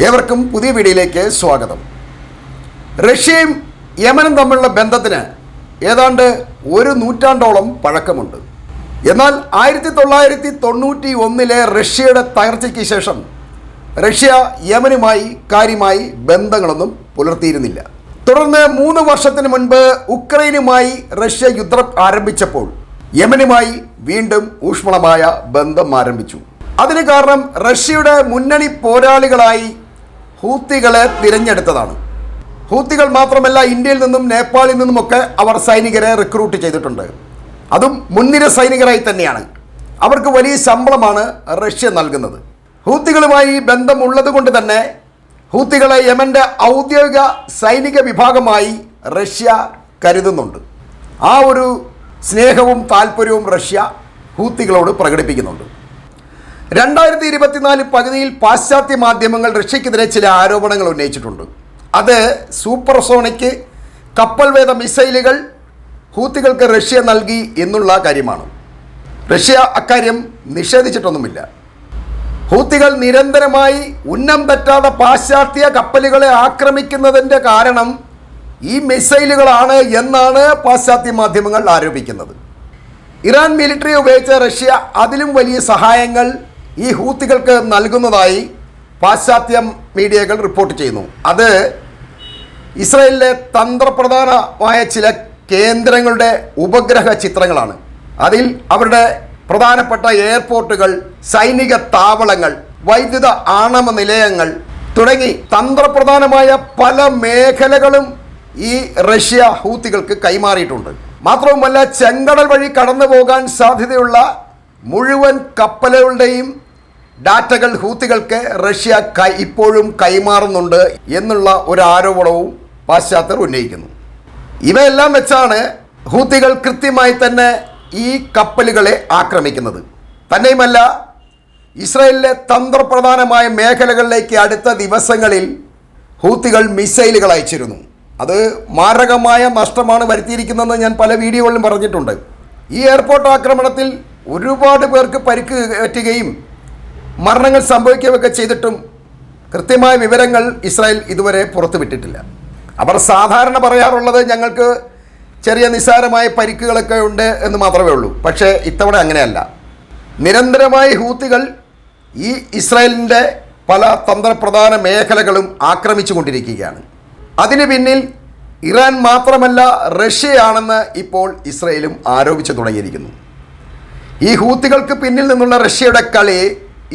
ഏവർക്കും പുതിയ വീഡിയോയിലേക്ക് സ്വാഗതം. റഷ്യയും യമനും തമ്മിലുള്ള ബന്ധത്തിന് ഏതാണ്ട് ഒരു നൂറ്റാണ്ടോളം പഴക്കമുണ്ട്. എന്നാൽ ആയിരത്തി തൊള്ളായിരത്തി തൊണ്ണൂറ്റി ഒന്നിലെ റഷ്യയുടെ തകർച്ചയ്ക്ക് ശേഷം റഷ്യ യമനുമായി കാര്യമായി ബന്ധങ്ങളൊന്നും പുലർത്തിയിരുന്നില്ല. തുടർന്ന് മൂന്ന് വർഷത്തിന് മുൻപ് ഉക്രൈനുമായി റഷ്യ യുദ്ധം ആരംഭിച്ചപ്പോൾ യമനുമായി വീണ്ടും ഊഷ്മളമായ ബന്ധം ആരംഭിച്ചു. അതിന് കാരണം റഷ്യയുടെ മുന്നണി പോരാളികളായി ഹൂത്തികളെ തിരഞ്ഞെടുത്തതാണ്. ഹൂത്തികൾ മാത്രമല്ല ഇന്ത്യയിൽ നിന്നും നേപ്പാളിൽ നിന്നുമൊക്കെ അവർ സൈനികരെ റിക്രൂട്ട് ചെയ്തിട്ടുണ്ട്. അതും മുൻനിര സൈനികരായി തന്നെയാണ്. അവർക്ക് വലിയ ശമ്പളമാണ് റഷ്യ നൽകുന്നത്. ഹൂത്തികളുമായി ബന്ധമുള്ളത് കൊണ്ട് തന്നെ ഹൂത്തികളെ യമന്റെ ഔദ്യോഗിക സൈനിക വിഭാഗമായി റഷ്യ കരുതുന്നുണ്ട്. ആ ഒരു സ്നേഹവും താല്പര്യവും റഷ്യ ഹൂത്തികളോട് പ്രകടിപ്പിക്കുന്നുണ്ട്. രണ്ടായിരത്തി ഇരുപത്തിനാല് പകുതിയിൽ പാശ്ചാത്യ മാധ്യമങ്ങൾ റഷ്യക്കെതിരെ ചില ആരോപണങ്ങൾ ഉന്നയിച്ചിട്ടുണ്ട്. അത് സൂപ്പർസോണിക് കപ്പൽ വേദ മിസൈലുകൾ ഹൂത്തികൾക്ക് റഷ്യ നൽകി എന്നുള്ള കാര്യമാണ്. റഷ്യ അക്കാര്യം നിഷേധിച്ചിട്ടൊന്നുമില്ല. ഹൂത്തികൾ നിരന്തരമായി ഉന്നം തെറ്റാതെ പാശ്ചാത്യ കപ്പലുകളെ ആക്രമിക്കുന്നതിന്റെ കാരണം ഈ മിസൈലുകളാണ് എന്നാണ് പാശ്ചാത്യ മാധ്യമങ്ങൾ ആരോപിക്കുന്നത്. ഇറാൻ മിലിറ്ററി ഉപയോഗിച്ച റഷ്യ അതിലും വലിയ സഹായങ്ങൾ ഈ ഹൂത്തികൾക്ക് നൽകുന്നതായി പാശ്ചാത്യ മീഡിയകൾ റിപ്പോർട്ട് ചെയ്യുന്നു. അത് ഇസ്രയേലിലെ തന്ത്രപ്രധാനമായ ചില കേന്ദ്രങ്ങളുടെ ഉപഗ്രഹ ചിത്രങ്ങളാണ്. അതിൽ അവരുടെ പ്രധാനപ്പെട്ട എയർപോർട്ടുകൾ സൈനിക താവളങ്ങൾ വൈദ്യുത ആണവ നിലയങ്ങൾ തുടങ്ങി തന്ത്രപ്രധാനമായ പല മേഖലകളും ഈ റഷ്യ ഹൂത്തികൾക്ക് കൈമാറിയിട്ടുണ്ട്. മാത്രവുമല്ല ചെങ്കടൽ വഴി കടന്നു പോകാൻ സാധ്യതയുള്ള മുഴുവൻ കപ്പലുകളുടെയും ഡാറ്റകൾ ഹൂത്തികൾക്ക് റഷ്യ കൈ ഇപ്പോഴും കൈമാറുന്നുണ്ട് എന്നുള്ള ഒരു ആരോപണവും പാശ്ചാത്യർ ഉന്നയിക്കുന്നു. ഇവയെല്ലാം വെച്ചാണ് ഹൂത്തികൾ കൃത്യമായി തന്നെ ഈ കപ്പലുകളെ ആക്രമിക്കുന്നത്. തന്നെയുമല്ല ഇസ്രയേലിലെ തന്ത്രപ്രധാനമായ മേഖലകളിലേക്ക് അടുത്ത ദിവസങ്ങളിൽ ഹൂത്തികൾ മിസൈലുകൾ അയച്ചിരുന്നു. അത് മാരകമായ നഷ്ടമാണ് വരുത്തിയിരിക്കുന്നതെന്ന് ഞാൻ പല വീഡിയോകളിലും പറഞ്ഞിട്ടുണ്ട്. ഈ എയർപോർട്ട് ആക്രമണത്തിൽ ഒരുപാട് പേർക്ക് പരിക്ക് പറ്റുകയും മരണങ്ങൾ സംഭവിക്കുകയൊക്കെ ചെയ്തിട്ടും കൃത്യമായ വിവരങ്ങൾ ഇസ്രായേൽ ഇതുവരെ പുറത്തുവിട്ടിട്ടില്ല. അവർ സാധാരണ പറയാറുള്ളത് ഞങ്ങൾക്ക് ചെറിയ നിസ്സാരമായ പരിക്കുകളൊക്കെ ഉണ്ട് എന്ന് മാത്രമേ ഉള്ളൂ. പക്ഷേ ഇത്തവണ അങ്ങനെയല്ല. നിരന്തരമായി ഹൂത്തികൾ ഈ ഇസ്രായേലിന്റെ പല തന്ത്രപ്രധാന മേഖലകളും ആക്രമിച്ചു കൊണ്ടിരിക്കുകയാണ്. അതിന് പിന്നിൽ ഇറാൻ മാത്രമല്ല റഷ്യയാണെന്ന് ഇപ്പോൾ ഇസ്രയേലും ആരോപിച്ചു തുടങ്ങിയിരിക്കുന്നു. ഈ ഹൂത്തികൾക്ക് പിന്നിൽ നിന്നുള്ള റഷ്യയുടെ കളി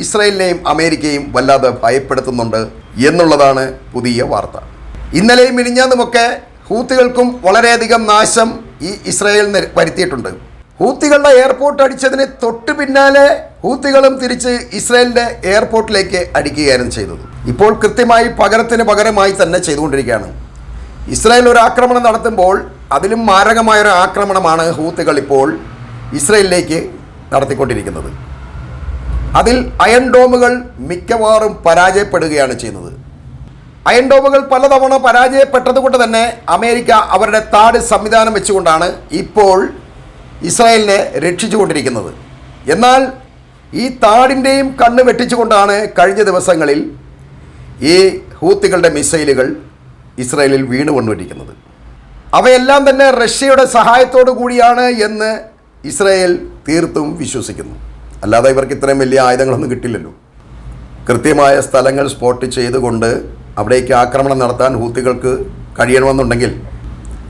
ഇസ്രയേലിനെയും അമേരിക്കയും വല്ലാതെ ഭയപ്പെടുത്തുന്നുണ്ട് എന്നുള്ളതാണ് പുതിയ വാർത്ത. ഇന്നലെയും മിനിഞ്ഞാന്നുമൊക്കെ ഹൂത്തികൾക്കും വളരെയധികം നാശം ഈ ഇസ്രായേൽ വരുത്തിയിട്ടുണ്ട്. ഹൂത്തികളുടെ എയർപോർട്ട് അടിച്ചതിന് തൊട്ട് പിന്നാലെ ഹൂത്തികളും തിരിച്ച് ഇസ്രയേലിന്റെ എയർപോർട്ടിലേക്ക് അടിക്കുകയായിരുന്നു ചെയ്തത്. ഇപ്പോൾ കൃത്യമായി പകരത്തിന് പകരമായി തന്നെ ചെയ്തുകൊണ്ടിരിക്കുകയാണ്. ഇസ്രായേൽ ഒരു ആക്രമണം നടത്തുമ്പോൾ അതിലും മാരകമായൊരു ആക്രമണമാണ് ഹൂത്തുകൾ ഇപ്പോൾ ഇസ്രായേലിലേക്ക് നടത്തിക്കൊണ്ടിരിക്കുന്നത്. അതിൽ അയൺ ഡോമുകൾ മിക്കവാറും പരാജയപ്പെടുകയാണ് ചെയ്യുന്നത്. അയൺ ഡോമുകൾ പലതവണ പരാജയപ്പെട്ടതുകൊണ്ട് തന്നെ അമേരിക്ക അവരുടെ താട് സംവിധാനം വെച്ചുകൊണ്ടാണ് ഇപ്പോൾ ഇസ്രായേലിനെ രക്ഷിച്ചുകൊണ്ടിരിക്കുന്നത്. എന്നാൽ ഈ താടിന്റെയും കണ്ണ് വെട്ടിച്ചുകൊണ്ടാണ് കഴിഞ്ഞ ദിവസങ്ങളിൽ ഈ ഹൂത്തികളുടെ മിസൈലുകൾ ഇസ്രായേലിൽ വീണുകൊണ്ടിരിക്കുന്നത് അവയെല്ലാം തന്നെ റഷ്യയുടെ സഹായത്തോടു കൂടിയാണ് എന്ന് ഇസ്രായേൽ തീർത്തും വിശ്വസിക്കുന്നു. അല്ലാതെ ഇവർക്ക് ഇത്രയും വലിയ ആയുധങ്ങളൊന്നും കിട്ടില്ലല്ലോ. കൃത്യമായ സ്ഥലങ്ങൾ സ്പോട്ട് ചെയ്തുകൊണ്ട് അവിടേക്ക് ആക്രമണം നടത്താൻ ഹൂത്തികൾക്ക് കഴിയണമെന്നുണ്ടെങ്കിൽ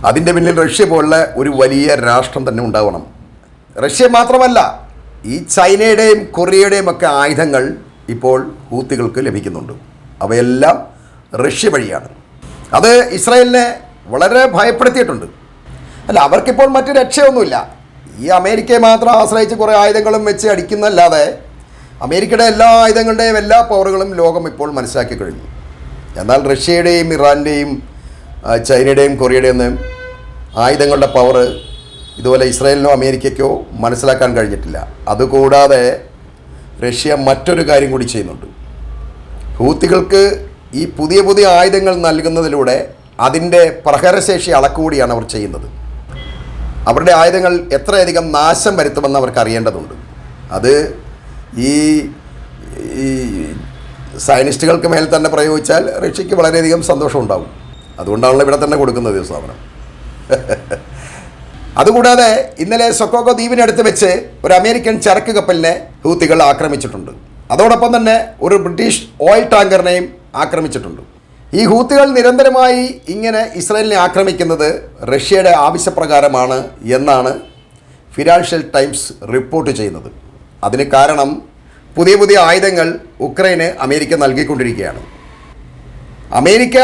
അതിന്റെ പിന്നിൽ റഷ്യ പോലുള്ള ഒരു വലിയ രാഷ്ട്രം തന്നെ ഉണ്ടാവണം. റഷ്യ മാത്രമല്ല ഈ ചൈനയുടെയും കൊറിയയുടെയും ഒക്കെ ആയുധങ്ങൾ ഇപ്പോൾ ഹൂത്തികൾക്ക് ലഭിക്കുന്നുണ്ട്. അവയെല്ലാം റഷ്യ വഴിയാണ്. അത് ഇസ്രായേലിനെ വളരെ ഭയപ്പെടുത്തിയിട്ടുണ്ട്. അല്ല അവർക്കിപ്പോൾ മറ്റു രക്ഷയൊന്നുമില്ല. ഈ അമേരിക്കയെ മാത്രം ആശ്രയിച്ച് കുറേ ആയുധങ്ങളും വെച്ച് അടിക്കുന്നല്ലാതെ അമേരിക്കയുടെ എല്ലാ ആയുധങ്ങളുടെയും എല്ലാ പവറുകളും ലോകം ഇപ്പോൾ മനസ്സിലാക്കി കഴിഞ്ഞു. എന്നാൽ റഷ്യയുടെയും ഇറാന്റെയും ചൈനയുടെയും കൊറിയയുടെയും ആയുധങ്ങളുടെ പവർ ഇതുപോലെ ഇസ്രായേലിനോ അമേരിക്കയ്ക്കോ മനസ്സിലാക്കാൻ കഴിഞ്ഞിട്ടില്ല. അതുകൂടാതെ റഷ്യ മറ്റൊരു കാര്യം കൂടി ചെയ്യുന്നുണ്ട്. ഹൂത്തികൾക്ക് ഈ പുതിയ പുതിയ ആയുധങ്ങൾ നൽകുന്നതിലൂടെ അതിന്റെ പ്രഹരശേഷി അളക്കുകൂടിയാണ് അവർ ചെയ്യുന്നത്. അവരുടെ ആയുധങ്ങൾ എത്രയധികം നാശം വരുത്തുമെന്ന് അവർക്ക് അറിയേണ്ടതുണ്ട്. അത് ഈ ഈ സയനിസ്റ്റുകൾക്ക് മേൽ തന്നെ പ്രയോഗിച്ചാൽ റഷ്യക്ക് വളരെയധികം സന്തോഷം ഉണ്ടാവും. അതുകൊണ്ടാണല്ലോ ഇവിടെ തന്നെ കൊടുക്കുന്നത് സാധനം അതുകൂടാതെ ഇന്നലെ സൊക്കോക്കോ ദ്വീപിനടുത്ത് വെച്ച് ഒരു അമേരിക്കൻ ചരക്ക് കപ്പലിനെ ഹൂത്തികൾ ആക്രമിച്ചിട്ടുണ്ട്. അതോടൊപ്പം തന്നെ ഒരു ബ്രിട്ടീഷ് ഓയിൽ ടാങ്കറിനെയും ആക്രമിച്ചിട്ടുണ്ട്. ഈ ഹൂത്തികൾ നിരന്തരമായി ഇങ്ങനെ ഇസ്രായേലിനെ ആക്രമിക്കുന്നത് റഷ്യയുടെ ആവശ്യപ്രകാരമാണ് എന്നാണ് ഫിനാൻഷ്യൽ ടൈംസ് റിപ്പോർട്ട് ചെയ്യുന്നത്. അതിന് കാരണം പുതിയ പുതിയ ആയുധങ്ങൾ ഉക്രൈന് അമേരിക്ക നൽകിക്കൊണ്ടിരിക്കുകയാണ്. അമേരിക്ക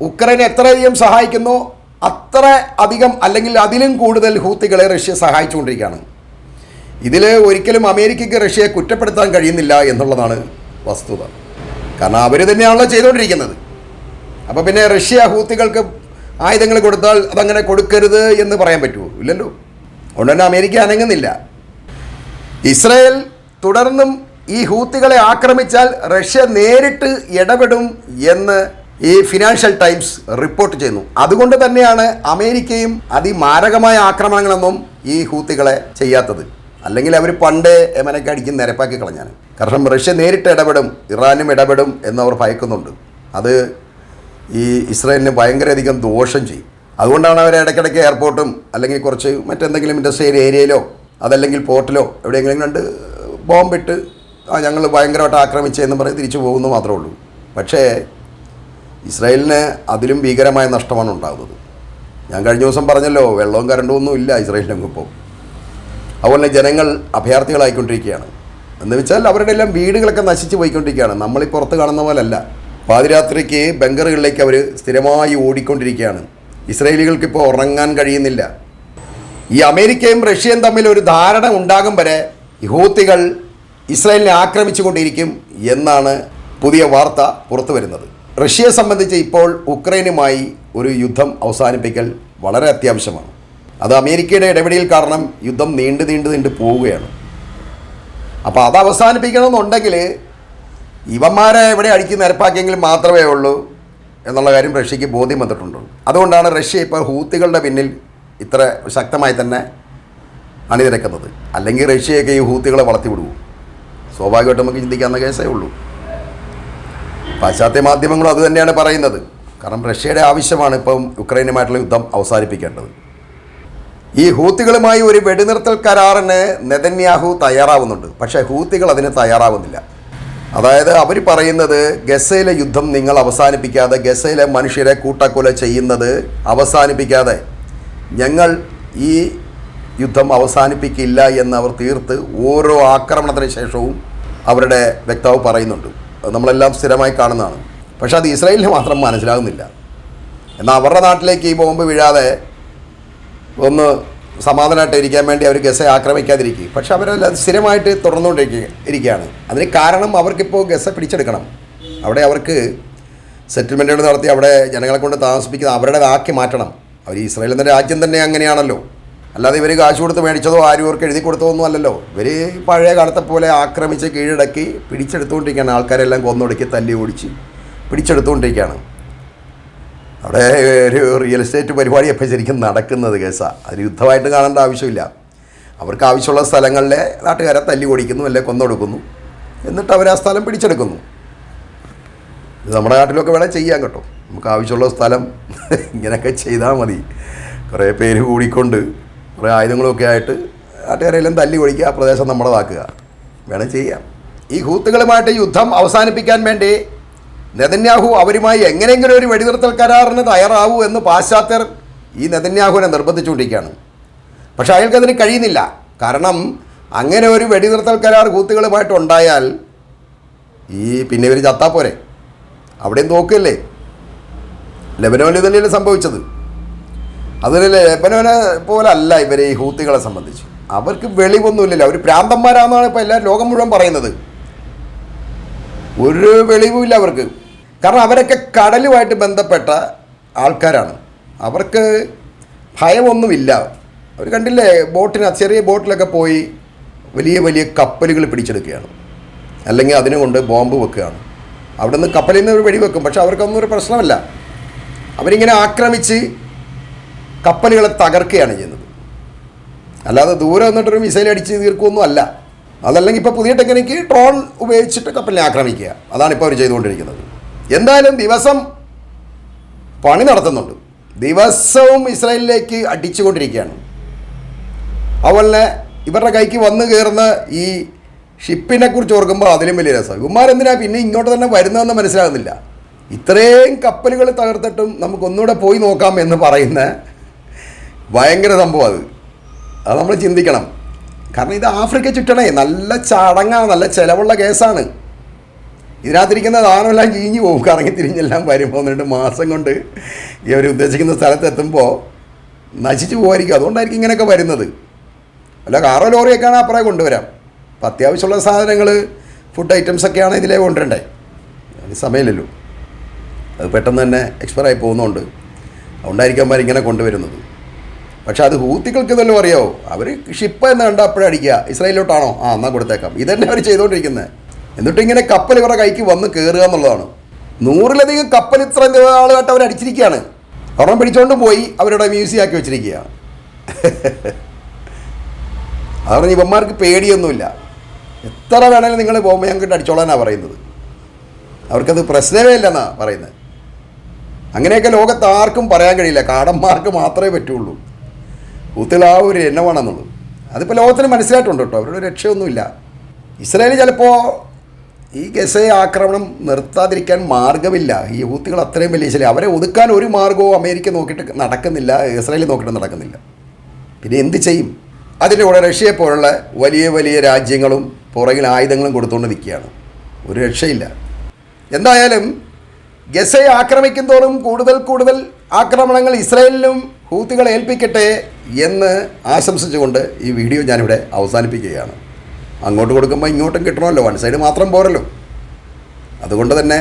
ഉക്രൈനെ എത്രയധികം സഹായിക്കുന്നു? അത്ര അധികം അല്ലെങ്കിൽ അതിലും കൂടുതൽ ഹൂത്തികളെ റഷ്യ സഹായിച്ചുകൊണ്ടിരിക്കുകയാണ്. ഇതിൽ ഒരിക്കലും അമേരിക്കയ്ക്ക് റഷ്യയെ കുറ്റപ്പെടുത്താൻ കഴിയുന്നില്ല എന്നുള്ളതാണ് വസ്തുത. കാരണം അവർ തന്നെയാണല്ലോ ചെയ്തുകൊണ്ടിരിക്കുന്നത്. അപ്പോൾ പിന്നെ റഷ്യ ഹൂത്തികൾക്ക് ആയുധങ്ങൾ കൊടുത്താൽ അതങ്ങനെ കൊടുക്കരുത് എന്ന് പറയാൻ പറ്റുമോ? ഇല്ലല്ലോ. അതുകൊണ്ട് തന്നെ അമേരിക്ക അനങ്ങുന്നില്ല. ഇസ്രയേൽ തുടർന്നും ഈ ഹൂത്തികളെ ആക്രമിച്ചാൽ റഷ്യ നേരിട്ട് ഇടപെടും എന്ന് ഈ ഫിനാൻഷ്യൽ ടൈംസ് റിപ്പോർട്ട് ചെയ്യുന്നു. അതുകൊണ്ട് തന്നെയാണ് അമേരിക്കയും അതിമാരകമായ ആക്രമണങ്ങളൊന്നും ഈ ഹൂത്തികളെ ചെയ്യാത്തത്. അല്ലെങ്കിൽ അവർ പണ്ടേ എമനൊക്കെ അടിക്കും നിരപ്പാക്കി കളഞ്ഞാണ്. കാരണം റഷ്യ നേരിട്ട് ഇടപെടും ഇറാനും ഇടപെടും എന്നവർ ഭയക്കുന്നുണ്ട്. അത് ഈ ഇസ്രായേലിന് ഭയങ്കരധികം ദോഷം ചെയ്യും. അതുകൊണ്ടാണ് അവർ ഇടയ്ക്കിടയ്ക്ക് എയർപോർട്ടും അല്ലെങ്കിൽ കുറച്ച് മറ്റെന്തെങ്കിലും ഇൻഡസ്ട്രിയൽ ഏരിയയിലോ അതല്ലെങ്കിൽ പോർട്ടിലോ എവിടെയെങ്കിലും കണ്ട് ബോംബിട്ട് ആ ഞങ്ങൾ ഭയങ്കരമായിട്ട് ആക്രമിച്ചതെന്ന് പറഞ്ഞ് തിരിച്ചു പോകുന്നു മാത്രമേ ഉള്ളൂ. പക്ഷേ ഇസ്രായേലിന് അതിലും ഭീകരമായ നഷ്ടമാണ് ഉണ്ടാകുന്നത്. ഞാൻ കഴിഞ്ഞ ദിവസം പറഞ്ഞല്ലോ വെള്ളവും കരണ്ടും ഒന്നും ഇല്ല ഇസ്രായേലിനും ഇപ്പോൾ അതുപോലെ ജനങ്ങൾ അഭയാർത്ഥികളായിക്കൊണ്ടിരിക്കുകയാണ്. എന്ന് വെച്ചാൽ അവരുടെ എല്ലാം വീടുകളൊക്കെ നശിച്ചു പോയിക്കൊണ്ടിരിക്കുകയാണ്. നമ്മൾ ഈ പുറത്ത് കാണുന്ന പോലല്ല. പാതിരാത്രിക്ക് ബങ്കറുകളിലേക്ക് അവർ സ്ഥിരമായി ഓടിക്കൊണ്ടിരിക്കുകയാണ്. ഇസ്രയേലികൾക്ക് ഇപ്പോൾ ഉറങ്ങാൻ കഴിയുന്നില്ല. ഈ അമേരിക്കയും റഷ്യയും തമ്മിൽ ഒരു ധാരണ ഉണ്ടാകും വരെ യഹൂത്തികൾ ഇസ്രായേലിനെ ആക്രമിച്ചുകൊണ്ടിരിക്കും എന്നാണ് പുതിയ വാർത്ത പുറത്തു വരുന്നത്. റഷ്യയെ സംബന്ധിച്ച് ഇപ്പോൾ ഉക്രൈനുമായി ഒരു യുദ്ധം അവസാനിപ്പിക്കൽ വളരെ അത്യാവശ്യമാണ്. അത് അമേരിക്കയുടെ ഇടപെടൽ കാരണം യുദ്ധം നീണ്ടു നീണ്ടു നീണ്ടു പോവുകയാണ്. അപ്പോൾ അത് അവസാനിപ്പിക്കണമെന്നുണ്ടെങ്കിൽ ഇവന്മാരെ എവിടെ അടിക്കി നിരപ്പാക്കിയെങ്കിൽ മാത്രമേ ഉള്ളൂ എന്നുള്ള കാര്യം റഷ്യക്ക് ബോധ്യം വന്നിട്ടുണ്ട്? അതുകൊണ്ടാണ് റഷ്യ ഇപ്പോൾ ഹൂത്തികളുടെ പിന്നിൽ ഇത്ര ശക്തമായി തന്നെ അണിനിരക്കുന്നത്. അല്ലെങ്കിൽ റഷ്യയൊക്കെ ഈ ഹൂത്തികളെ വളർത്തി വിടുവോ സ്വാഭാവികമായിട്ടും നമുക്ക് ചിന്തിക്കാവുന്ന കേസേ ഉള്ളൂ. പാശ്ചാത്യ മാധ്യമങ്ങളും അത് തന്നെയാണ് പറയുന്നത്. കാരണം റഷ്യയുടെ ആവശ്യമാണ് ഇപ്പം യുക്രൈനുമായിട്ടുള്ള യുദ്ധം അവസാനിപ്പിക്കേണ്ടത്. ഈ ഹൂത്തികളുമായി ഒരു വെടിനിർത്തൽ കരാറിന് നെതന്യാഹു തയ്യാറാവുന്നുണ്ട്. പക്ഷേ ഹൂത്തികൾ അതിന് തയ്യാറാവുന്നില്ല. അതായത് അവർ പറയുന്നത് ഗസയിലെ യുദ്ധം നിങ്ങൾ അവസാനിപ്പിക്കാതെ ഗസയിലെ മനുഷ്യരെ കൂട്ടക്കൊല ചെയ്യുന്നത് അവസാനിപ്പിക്കാതെ. ഞങ്ങൾ ഈ യുദ്ധം അവസാനിപ്പിക്കില്ല എന്ന് അവർ തീർത്ത് ഓരോ ആക്രമണത്തിന് ശേഷവും അവരുടെ വക്താവ് പറയുന്നുണ്ട്. നമ്മളെല്ലാം സ്ഥിരമായി കാണുന്നതാണ്. പക്ഷേ അത് ഇസ്രായേലിന് മാത്രം മനസ്സിലാകുന്നില്ല. എന്നാൽ അവരുടെ നാട്ടിലേക്ക് ഈ ബോംബ് വീഴാതെ ഒന്ന് സമാധാനമായിട്ട് ഇരിക്കാൻ വേണ്ടി അവർ ഗസയെ ആക്രമിക്കാതിരിക്കും പക്ഷെ അവരത് സ്ഥിരമായിട്ട് തുടർന്നുകൊണ്ടിരിക്കുക ഇരിക്കുകയാണ്. അതിന് കാരണം അവർക്കിപ്പോൾ ഗസ പിടിച്ചെടുക്കണം. അവിടെ അവർക്ക് സെറ്റിൽമെന്റുകൾ നടത്തി അവിടെ ജനങ്ങളെ കൊണ്ട് താമസിപ്പിക്കുന്നത് അവരുടേതാക്കി മാറ്റണം. അവർ ഇസ്രായേൽ എന്ന രാജ്യം തന്നെ അങ്ങനെയാണല്ലോ. അല്ലാതെ ഇവർ കാശ് കൊടുത്ത് മേടിച്ചതോ ആരും അവർക്ക് എഴുതി കൊടുത്തതോ ഒന്നും അല്ലല്ലോ. ഇവർ പഴയ കാലത്തെ പോലെ ആക്രമിച്ച് കീഴടക്കി പിടിച്ചെടുത്തുകൊണ്ടിരിക്കുകയാണ്. ആൾക്കാരെല്ലാം കൊന്നൊടുക്കി തല്ലി ഓടിച്ച് പിടിച്ചെടുത്തുകൊണ്ടിരിക്കുകയാണ്. അവിടെ ഒരു റിയൽ എസ്റ്റേറ്റ് പരിപാടി എപ്പോൾ ശരിക്കും നടക്കുന്നത് കേസാണ് അതിന് യുദ്ധമായിട്ട് കാണേണ്ട ആവശ്യമില്ല. അവർക്ക് ആവശ്യമുള്ള സ്ഥലങ്ങളിലെ നാട്ടുകാരെ തല്ലി ഓടിക്കുന്നു അല്ലെ കൊന്നൊടുക്കുന്നു. എന്നിട്ട് അവർ ആ സ്ഥലം പിടിച്ചെടുക്കുന്നു. ഇത് നമ്മുടെ നാട്ടിലൊക്കെ വേണേൽ ചെയ്യാൻ കേട്ടോ. നമുക്ക് ആവശ്യമുള്ള സ്ഥലം ഇങ്ങനെയൊക്കെ ചെയ്താൽ മതി. കുറേ പേര് കൂടിക്കൊണ്ട് കുറേ ആയുധങ്ങളൊക്കെ ആയിട്ട് നാട്ടുകാരെല്ലാം തല്ലി ഒഴിക്കുക ആ പ്രദേശം നമ്മുടേതാക്കുക. വേണം ചെയ്യാം. ഈ ഹൂത്തുകളുമായിട്ട് യുദ്ധം അവസാനിപ്പിക്കാൻ വേണ്ടി നെതന്യാഹു അവരുമായി എങ്ങനെയെങ്കിലും ഒരു വെടിനിർത്തൽ കരാറിന് തയ്യാറാവൂ എന്ന് പാശ്ചാത്യർ ഈ നെതന്യാഹുവിനെ നിർബന്ധിച്ചുകൊണ്ടിരിക്കുകയാണ്. പക്ഷേ അയാൾക്കതിന് കഴിയുന്നില്ല. കാരണം അങ്ങനെ ഒരു വെടിനിർത്തൽ കരാർ കൂത്തുകളുമായിട്ടുണ്ടായാൽ ഈ പിന്നെ ഇവർ ചത്താ പോരെ. അവിടെയും തോക്കല്ലേ ലെബനോനിൽ തന്നെയല്ലേ സംഭവിച്ചത്? അതിൽ ലെബനോനെ പോലല്ല ഇവരെ ഈ ഹൂത്തികളെ സംബന്ധിച്ച്. അവർക്ക് വെളിവൊന്നുമില്ലല്ലോ. അവർ പ്രാന്തന്മാരാണെന്നാണ് ഇപ്പോൾ എല്ലാ ലോകം മുഴുവൻ പറയുന്നത്. ഒരു വെളിവുമില്ല അവർക്ക്. കാരണം അവരൊക്കെ കടലുമായിട്ട് ബന്ധപ്പെട്ട ആൾക്കാരാണ്. അവർക്ക് ഭയമൊന്നുമില്ല. അവർ കണ്ടില്ലേ ബോട്ടിന് ചെറിയ ബോട്ടിലൊക്കെ പോയി വലിയ വലിയ കപ്പലുകൾ പിടിച്ചെടുക്കുകയാണ്. അല്ലെങ്കിൽ അതിനുകൊണ്ട് ബോംബ് വെക്കുകയാണ്. അവിടെ നിന്ന് കപ്പലിൽ നിന്ന് ഒരു വെടിവെക്കും. പക്ഷെ അവർക്കൊന്നും ഒരു പ്രശ്നമല്ല. അവരിങ്ങനെ ആക്രമിച്ച് കപ്പലുകളെ തകർക്കുകയാണ് ചെയ്യുന്നത്. അല്ലാതെ ദൂരെ വന്നിട്ടൊരു മിസൈൽ അടിച്ച് തീർക്കുമൊന്നും അല്ല അതല്ലെങ്കിൽ ഇപ്പോൾ പുതിയ ടെക്നിക്ക് ഡ്രോൺ ഉപയോഗിച്ചിട്ട് കപ്പലിനെ ആക്രമിക്കുക. അതാണ് ഇപ്പോൾ അവർ ചെയ്തുകൊണ്ടിരിക്കുന്നത്. എന്തായാലും ദിവസം പണി നടത്തുന്നുണ്ട്. ദിവസവും ഇസ്രായേലിലേക്ക് അടിച്ചുകൊണ്ടിരിക്കുകയാണ്. അതുപോലെ ഇവരുടെ കൈക്ക് വന്നു കയറുന്ന ഈ ഷിപ്പിനെ കുറിച്ച് ഓർക്കുമ്പോൾ അതിലും വലിയ രസം. ഇവന്മാരെന്തിനാ പിന്നെ ഇങ്ങോട്ട് തന്നെ വരുന്നതെന്ന് മനസ്സിലാകുന്നില്ല. ഇത്രയും കപ്പലുകൾ തകർത്തിട്ടും നമുക്കൊന്നുകൂടെ പോയി നോക്കാം എന്ന് പറയുന്ന ഭയങ്കര സംഭവം അത്. അത് നമ്മൾ ചിന്തിക്കണം. കാരണം ഇത് ആഫ്രിക്ക ചുറ്റണേ നല്ല ചടങ്ങാണ് നല്ല ചിലവുള്ള കേസാണ്. ഇതിനകത്തിരിക്കുന്ന സാധനമെല്ലാം ചീഞ്ഞു പോകും കറങ്ങി തിരിഞ്ഞെല്ലാം വരുമ്പോൾ രണ്ട് മാസം കൊണ്ട് ഇവർ ഉദ്ദേശിക്കുന്ന സ്ഥലത്തെത്തുമ്പോൾ നശിച്ചു പോകുമായിരിക്കും അതുകൊണ്ടായിരിക്കും ഇങ്ങനെയൊക്കെ വരുന്നത്. അല്ല കാറോ ലോറിയൊക്കെയാണ് അപ്പുറം കൊണ്ടുവരാം. അപ്പം അത്യാവശ്യമുള്ള സാധനങ്ങൾ ഫുഡ് ഐറ്റംസ് ഒക്കെയാണ് ഇതിലേ കൊണ്ടുവരണ്ടേ. അതിന് സമയമില്ലല്ലോ. അത് പെട്ടെന്ന് തന്നെ എക്സ്പയർ ആയി പോകുന്നതുകൊണ്ട് അതുകൊണ്ടായിരിക്കും അവർ ഇങ്ങനെ കൊണ്ടുവരുന്നത്. പക്ഷേ അത് ഹൂത്തികൾക്ക് ഇതല്ലോ അറിയാവോ? അവർ ഷിപ്പ് എന്ന് കണ്ട ഇസ്രായേലിലോട്ടാണോ? ആ എന്നാൽ കൊടുത്തേക്കാം. ഇതന്നെ അവർ ചെയ്തുകൊണ്ടിരിക്കുന്നത് എന്നിട്ട് ഇങ്ങനെ കപ്പൽ ഇവരുടെ കൈക്ക് വന്ന് കയറുക എന്നുള്ളതാണ്. നൂറിലധികം കപ്പൽ ഇത്ര ആളുമായിട്ട് അവർ അടിച്ചിരിക്കുകയാണ്. ഒരെണ്ണം പിടിച്ചുകൊണ്ട് പോയി അവരുടെ മ്യൂസിയം ആക്കി വെച്ചിരിക്കുകയാണ് അതുകൊണ്ട് ഇവന്മാർക്ക് പേടിയൊന്നുമില്ല. എത്ര വേണേലും നിങ്ങൾ ബോംബെ ഞങ്ങൾക്ക് അടിച്ചോളാനാണ് പറയുന്നത്. അവർക്കത് പ്രശ്നമേ ഇല്ലെന്നാണ് പറയുന്നത്. അങ്ങനെയൊക്കെ ലോകത്ത് ആർക്കും പറയാൻ കഴിയില്ല. കാടന്മാർക്ക് മാത്രമേ പറ്റുള്ളൂ. കൂത്തിലാ ഒരു എണ്ണമാണെന്നുള്ളൂ അതിപ്പോൾ ലോകത്തിന് മനസ്സിലായിട്ടുണ്ട് കേട്ടോ. അവരുടെ രക്ഷയൊന്നുമില്ല. ഇസ്രായേൽ ചിലപ്പോൾ ഈ ഗസ ആക്രമണം നിർത്താതിരിക്കാൻ മാർഗമില്ല. ഈ ഊത്തുകൾ അത്രയും വലിയ ശരി അവരെ ഒതുക്കാൻ ഒരു മാർഗവും അമേരിക്ക നോക്കിയിട്ട് നടക്കുന്നില്ല ഇസ്രായേൽ നോക്കിയിട്ട് നടക്കുന്നില്ല. പിന്നെ എന്ത് ചെയ്യും? അതിന്റെ കൂടെ റഷ്യയെ പോലുള്ള വലിയ വലിയ രാജ്യങ്ങളും പുറകിൽ ആയുധങ്ങളും കൊടുത്തുകൊണ്ട് നിൽക്കുകയാണ്. ഒരു രക്ഷയില്ല. എന്തായാലും ഗസയെ ആക്രമിക്കും തോറും കൂടുതൽ കൂടുതൽ ആക്രമണങ്ങൾ ഇസ്രായേലിനും ഹൂത്തികളെ ഏൽപ്പിക്കട്ടെ എന്ന് ആശംസിച്ചുകൊണ്ട് ഈ വീഡിയോ ഞാനിവിടെ അവസാനിപ്പിക്കുകയാണ്. അങ്ങോട്ട് കൊടുക്കുമ്പോൾ ഇങ്ങോട്ടും കിട്ടണമല്ലോ. വൺ സൈഡ് മാത്രം പോരല്ലോ. അതുകൊണ്ട് തന്നെ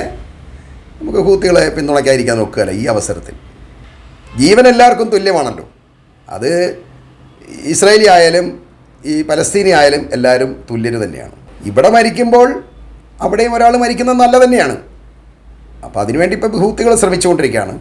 നമുക്ക് ഹൂത്തികളെ പിന്തുണയ്ക്കാതിരിക്കാൻ നോക്കുകയല്ല ഈ അവസരത്തിൽ. ജീവൻ എല്ലാവർക്കും തുല്യമാണല്ലോ. അത് ഇസ്രായേലി ആയാലും ഈ പലസ്തീനി ആയാലും എല്ലാവരും തുല്യര് തന്നെയാണ്. ഇവിടെ മരിക്കുമ്പോൾ അവിടെയും ഒരാൾ മരിക്കുന്നത് നല്ല തന്നെയാണ്. അപ്പോൾ അതിനുവേണ്ടി ഇപ്പോൾ ഹൂത്തികൾ ശ്രമിച്ചുകൊണ്ടിരിക്കുകയാണ്.